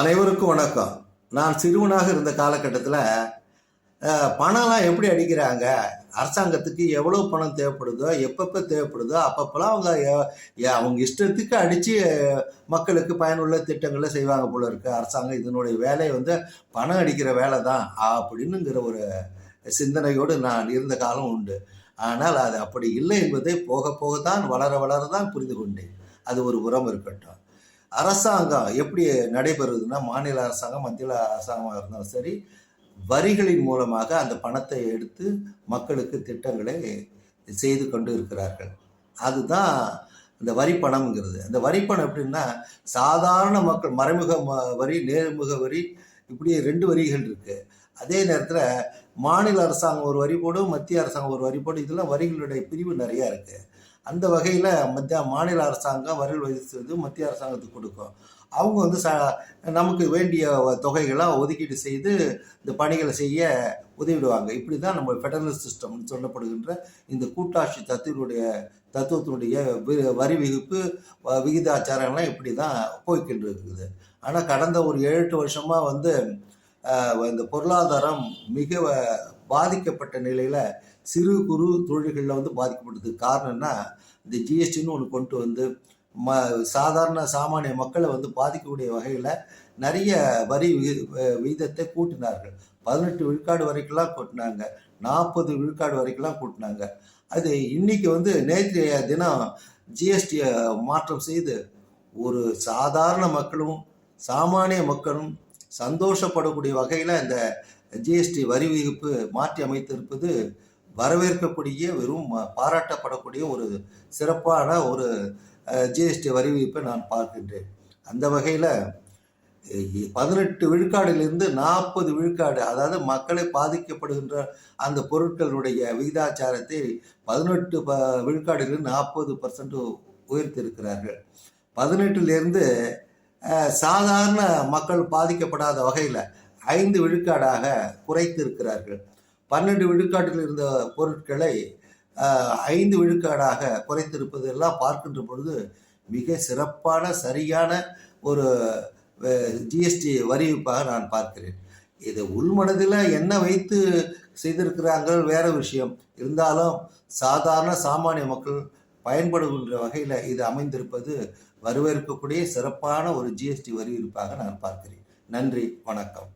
அனைவருக்கும் வணக்கம். நான் சிறுவனாக இருந்த காலகட்டத்தில் பணம்லாம் எப்படி அடிக்கிறாங்க? அரசாங்கத்துக்கு எவ்வளோ பணம் தேவைப்படுதோ எப்பப்போ தேவைப்படுதோ அப்பப்போலாம் அவங்க அவங்க இஷ்டத்துக்கு அடித்து மக்களுக்கு பயனுள்ள திட்டங்களை செய்வாங்க போல இருக்கு. அரசாங்கம் இதனுடைய வேலை வந்து பணம் அடிக்கிற வேலை தான் அப்படின்னுங்கிற ஒரு சிந்தனையோடு நான் இருந்த காலம் உண்டு. ஆனால் அது அப்படி இல்லை என்பதை போக போக தான் வளர வளர தான் புரிந்து கொண்டேன். அது ஒரு உரம் இருக்கட்டும். அரசாங்கம் எப்படி நடைபெறுதுன்னா மாநில அரசாங்கம் மத்திய அரசாங்கமாக இருந்தாலும் சரி வரிகளின் மூலமாக அந்த பணத்தை எடுத்து மக்களுக்கு திட்டங்களை செய்து கொண்டு இருக்கிறார்கள். அதுதான் இந்த வரி பணம்ங்கிறது. அந்த வரி பணம் எப்படின்னா சாதாரண மக்கள் மறைமுக வரி நேர்முக வரி இப்படி ரெண்டு வரிகள் இருக்கு. அதே நேரத்தில் மாநில அரசாங்கம் ஒரு வரி போடும் மத்திய அரசாங்கம் ஒரு வரி போடும் இதெல்லாம் வரிகளுடைய பிரிவு நிறையா இருக்குது அந்த வகையில் மத்திய மாநில அரசாங்கம் வரி வசூலித்து மத்திய அரசாங்கத்துக்கு கொடுக்கும். அவங்க வந்து ச நமக்கு வேண்டிய தொகைகளாக ஒதுக்கீடு செய்து இந்த பணிகளை செய்ய உதவிடுவாங்க. இப்படி தான் நம்ம ஃபெடரல் சிஸ்டம்னு சொல்லப்படுகின்ற இந்த கூட்டாட்சி தத்துவனுடைய தத்துவத்தினுடைய வி- வரி விகிப்பு வ- விகிதாச்சாரங்கள்லாம் இப்படி தான் போய்க்கிட்டு இருக்குது ஆனால் கடந்த ஒரு ஏழு எட்டு வருஷமாக வந்து இந்த பொருளாதாரம் மிக பாதிக்கப்பட்ட நிலையில் சிறு குறு தொழில்களில் வந்து பாதிக்கப்பட்டதுக்கு காரணம்னா இந்த ஜிஎஸ்டின்னு ஒன்று கொண்டு வந்து ம சாதாரண சாமானிய மக்களை வந்து பாதிக்கக்கூடிய வகையில் நிறைய வரி விகிதத்தை கூட்டினார்கள். பதினெட்டு விழுக்காடு வரைக்கும்லாம் கூட்டினாங்க. நாற்பது விழுக்காடு வரைக்கும்லாம் கூட்டினாங்க. அது இன்னைக்கு வந்து நேற்றைய தினம் ஜிஎஸ்டியை மாற்றம் செய்து ஒரு சாதாரண மக்களும் சாமானிய மக்களும் சந்தோஷப்படக்கூடிய வகையில் இந்த ஜிஎஸ்டி வரி விதிப்பு மாற்றி அமைத்திருப்பது வரவேற்கக்கூடிய வெறும் பாராட்டப்படக்கூடிய ஒரு சிறப்பான ஒரு ஜிஎஸ்டி வரி விதிப்பை நான் பார்க்கின்றேன். அந்த வகையில் பதினெட்டு விழுக்காடிலிருந்து நாற்பது விழுக்காடு அதாவது மக்களை பாதிக்கப்படுகின்ற அந்த பொருட்களுடைய விகிதாச்சாரத்தை பதினெட்டு ப விழுக்காடிலிருந்து நாற்பது பர்சன்ட் உயர்த்திருக்கிறார்கள் பதினெட்டுலேருந்து சாதாரண மக்கள் பாதிக்கப்படாத வகையில் ஐந்து விழுக்காடாக குறைத்து இருக்கிறார்கள் பன்னெண்டு விழுக்காட்டில் இருந்த பொருட்களை ஐந்து விழுக்காடாக குறைத்திருப்பதெல்லாம் பார்க்கின்ற பொழுது மிக சிறப்பான சரியான ஒரு ஜிஎஸ்டி வரிவிப்பாக நான் பார்க்கிறேன். இது உள்மனதில் என்ன வைத்து செய்திருக்கிறார்கள்? வேற விஷயம். இருந்தாலும் சாதாரண சாமானிய மக்கள் பயன்படுகின்ற வகையில் இது அமைந்திருப்பது வரவேற்கக்கூடிய சிறப்பான ஒரு ஜிஎஸ்டி வரி இருப்பாக நான் பார்க்கிறேன். நன்றி வணக்கம்.